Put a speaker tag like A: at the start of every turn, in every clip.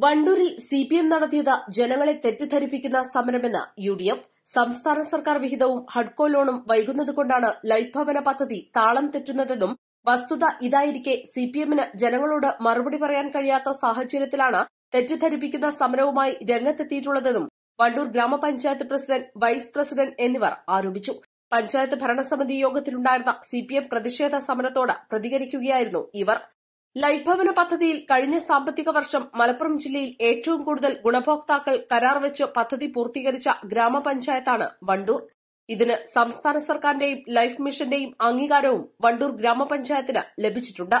A: വണ്ടൂരിൽ CPM നടത്തിയത് ജനങ്ങളെ തെറ്റിദ്ധരിപ്പിക്കുന്ന സമരമെന്ന് യു ഡി എഫ് സംസ്ഥാന സർക്കാർ വിഹിതവും ഹഡ്കോ ലോണും വൈകുന്നതുകൊണ്ടാണ് ലൈഫ് ഭവന പദ്ധതി താളം തെറ്റുന്നതെന്നും വസ്തുത ഇതായിരിക്കെ സി പി എമ്മിന് ജനങ്ങളോട് മറുപടി പറയാൻ കഴിയാത്ത സാഹചര്യത്തിലാണ് തെറ്റിദ്ധരിപ്പിക്കുന്ന സമരവുമായി രംഗത്തെത്തിയിട്ടുള്ളതെന്നും വണ്ടൂർ ഗ്രാമപഞ്ചായത്ത് പ്രസിഡന്റ് വൈസ് പ്രസിഡന്റ് എന്നിവർ ആരോപിച്ചു. പഞ്ചായത്ത് ഭരണസമിതി യോഗത്തിലുണ്ടായിരുന്ന സി പി എം പ്രതിഷേധ സമരത്തോട് പ്രതികരിക്കുകയായിരുന്നു ഇവർ. ലൈഫ് ഭവന പദ്ധതിയിൽ കഴിഞ്ഞ സാമ്പത്തിക വർഷം മലപ്പുറം ജില്ലയിൽ ഏറ്റവും കൂടുതൽ ഗുണഭോക്താക്കൾ കരാർ വെച്ച് പദ്ധതി പൂർത്തീകരിച്ച ഗ്രാമപഞ്ചായത്താണ് വണ്ടൂർ. ഇതിന് സംസ്ഥാന സർക്കാരിന്റെയും ലൈഫ് മിഷന്റെയും അംഗീകാരവും വണ്ടൂർ ഗ്രാമപഞ്ചായത്തിന് ലഭിച്ചിട്ടുണ്ട്.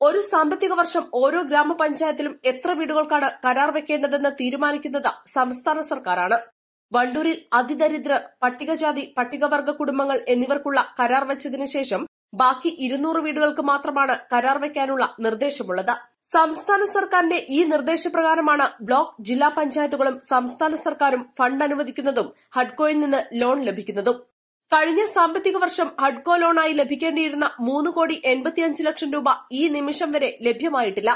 A: ഒരു സാമ്പത്തിക വർഷം ഓരോ ഗ്രാമപഞ്ചായത്തിലും എത്ര വീടുകൾക്കാണ് കരാർ വെക്കേണ്ടതെന്ന് തീരുമാനിക്കുന്നത് സംസ്ഥാന സർക്കാരാണ്. വണ്ടൂരിൽ അതിദരിദ്രർ പട്ടികജാതി പട്ടികവർഗ കുടുംബങ്ങൾ എന്നിവർക്കുള്ള കരാർ വെച്ചതിനു ശേഷം ബാക്കി ഇരുന്നൂറ് വീടുകൾക്ക് മാത്രമാണ് കരാർ വയ്ക്കാനുള്ള നിർദ്ദേശമുള്ളത്. സംസ്ഥാന സർക്കാരിന്റെ ഈ നിർദ്ദേശപ്രകാരമാണ് ബ്ലോക്ക് ജില്ലാ പഞ്ചായത്തുകളും സംസ്ഥാന സർക്കാരും ഫണ്ട് അനുവദിക്കുന്നതും ഹഡ്കോയിൽ നിന്ന് ലോൺ ലഭിക്കുന്നതും. കഴിഞ്ഞ സാമ്പത്തിക വർഷം ഹഡ്കോ ലോണായി ലഭിക്കേണ്ടിയിരുന്ന മൂന്ന് കോടി എൺപത്തിയഞ്ച് ലക്ഷം രൂപ ഈ നിമിഷം വരെ ലഭ്യമായിട്ടില്ല.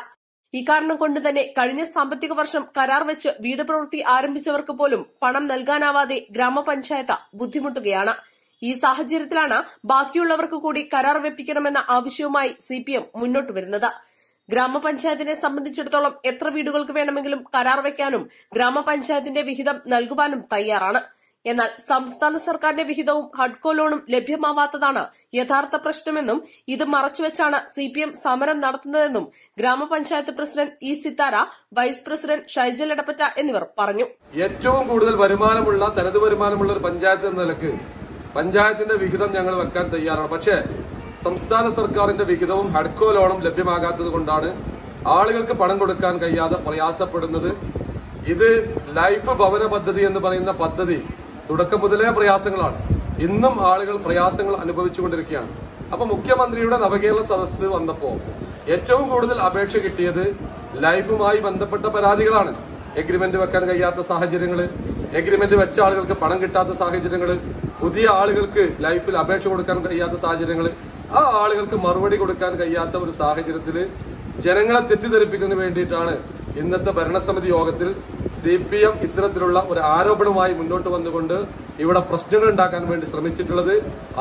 A: ഇക്കാരണം കൊണ്ട് തന്നെ കഴിഞ്ഞ സാമ്പത്തിക വർഷം കരാർ വെച്ച് വീട് പ്രവൃത്തി ആരംഭിച്ചവർക്ക് പോലും പണം നൽകാനാവാതെ ഗ്രാമപഞ്ചായത്ത് ബുദ്ധിമുട്ടുകയാണ്. ഈ സാഹചര്യത്തിലാണ് ബാക്കിയുള്ളവർക്ക് കൂടി കരാർ വെപ്പിക്കണമെന്ന ആവശ്യവുമായി സിപിഎം മുന്നോട്ട് വരുന്നത്. ഗ്രാമപഞ്ചായത്തിനെ സംബന്ധിച്ചിടത്തോളം എത്ര വീടുകൾക്ക് വേണമെങ്കിലും കരാർ വെക്കാനും ഗ്രാമപഞ്ചായത്തിന്റെ വിഹിതം നൽകുവാനും തയ്യാറാണ്. എന്നാൽ സംസ്ഥാന സർക്കാരിന്റെ വിഹിതവും ഹഡ്കോ ലോണും ലഭ്യമാവാത്തതാണ് യഥാർത്ഥ പ്രശ്നമെന്നും ഇത് മറച്ചുവെച്ചാണ് സിപിഎം സമരം നടത്തുന്നതെന്നും ഗ്രാമപഞ്ചായത്ത് president E Sithara vice president Shaijal Edappatta എന്നിവർ പറഞ്ഞു.
B: ഏറ്റവും കൂടുതൽ വരുമാനമുള്ള തനത് വരുമാനമുള്ള ഒരു പഞ്ചായത്ത് എന്ന നിലയ്ക്ക് പഞ്ചായത്തിന്റെ വിഹിതം ഞങ്ങൾ വെക്കാൻ തയ്യാറാണ്. പക്ഷേ സംസ്ഥാന സർക്കാരിന്റെ വിഹിതവും ഹഡ്കോ ലോണും ലഭ്യമാകാത്തത് കൊണ്ടാണ് ആളുകൾക്ക് പണം കൊടുക്കാൻ കഴിയാതെ പ്രയാസപ്പെടുന്നത്. ഇത് ലൈഫ് ഭവന പദ്ധതി എന്ന് പറയുന്ന പദ്ധതി തുടക്കം മുതലേ പ്രയാസങ്ങളാണ്. ഇന്നും ആളുകൾ പ്രയാസങ്ങൾ അനുഭവിച്ചുകൊണ്ടിരിക്കുകയാണ്. അപ്പൊ മുഖ്യമന്ത്രിയുടെ നവകേരള സദസ്സ് വന്നപ്പോൾ ഏറ്റവും കൂടുതൽ അപേക്ഷ കിട്ടിയത് ലൈഫുമായി ബന്ധപ്പെട്ട പരാതികളാണ്. എഗ്രിമെന്റ് വെക്കാൻ കഴിയാത്ത സാഹചര്യങ്ങൾ എഗ്രിമെന്റ് വെച്ച ആളുകൾക്ക് പണം കിട്ടാത്ത സാഹചര്യങ്ങൾ പുതിയ ആളുകൾക്ക് ലൈഫിൽ അപേക്ഷ കൊടുക്കാൻ കഴിയാത്ത സാഹചര്യങ്ങൾ ആ ആളുകൾക്ക് മറുപടി കൊടുക്കാൻ കഴിയാത്ത ഒരു സാഹചര്യത്തിൽ ജനങ്ങളെ തെറ്റിദ്ധരിപ്പിക്കുന്നതിന് വേണ്ടിയിട്ടാണ് ഇന്നത്തെ ഭരണസമിതി യോഗത്തിൽ സി പി എം ഇത്തരത്തിലുള്ള ഒരു ആരോപണവുമായി മുന്നോട്ട് വന്നുകൊണ്ട് ഇവിടെ പ്രശ്നങ്ങൾ ഉണ്ടാക്കാൻ വേണ്ടി ശ്രമിച്ചിട്ടുള്ളത്.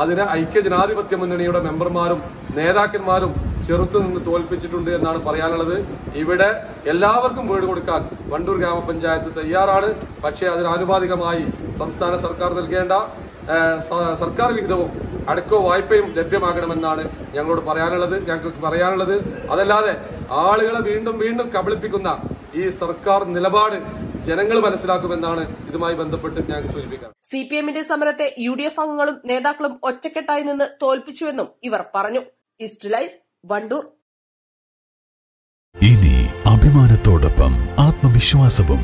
B: അതിന് ഐക്യ ജനാധിപത്യ മുന്നണിയുടെ മെമ്പർമാരും നേതാക്കന്മാരും ചെറുത്തു നിന്ന് തോൽപ്പിച്ചിട്ടുണ്ട് എന്നാണ് പറയാനുള്ളത്. ഇവിടെ എല്ലാവർക്കും വീട് കൊടുക്കാൻ വണ്ടൂർ ഗ്രാമപഞ്ചായത്ത് തയ്യാറാണ്. പക്ഷേ അതിനാനുപാതികമായി സംസ്ഥാന സർക്കാർ നൽകേണ്ട സർക്കാർ വിഹിതവും അടക്കോ വായ്പയും ലഭ്യമാകണമെന്നാണ് ഞങ്ങളോട് പറയാനുള്ളത്. ഞങ്ങൾക്ക് പറയാനുള്ളത് അതല്ലാതെ ആളുകളെ വീണ്ടും വീണ്ടും കബളിപ്പിക്കുന്ന ഈ സർക്കാർ നിലപാട് ജനങ്ങൾ മനസ്സിലാക്കുമെന്നാണ് ഇതുമായി ബന്ധപ്പെട്ട് ഞാൻ സൂചിപ്പിക്കാം
A: സി പി എമ്മിന്റെ സമരത്തെ യു ഡി എഫ് അംഗങ്ങളും നേതാക്കളും ഒറ്റക്കെട്ടായി നിന്ന് തോൽപ്പിച്ചുവെന്നും ഇവർ പറഞ്ഞു. East live Wandoor.
C: ഇനി അഭിമാനത്തോടൊപ്പം ആത്മവിശ്വാസവും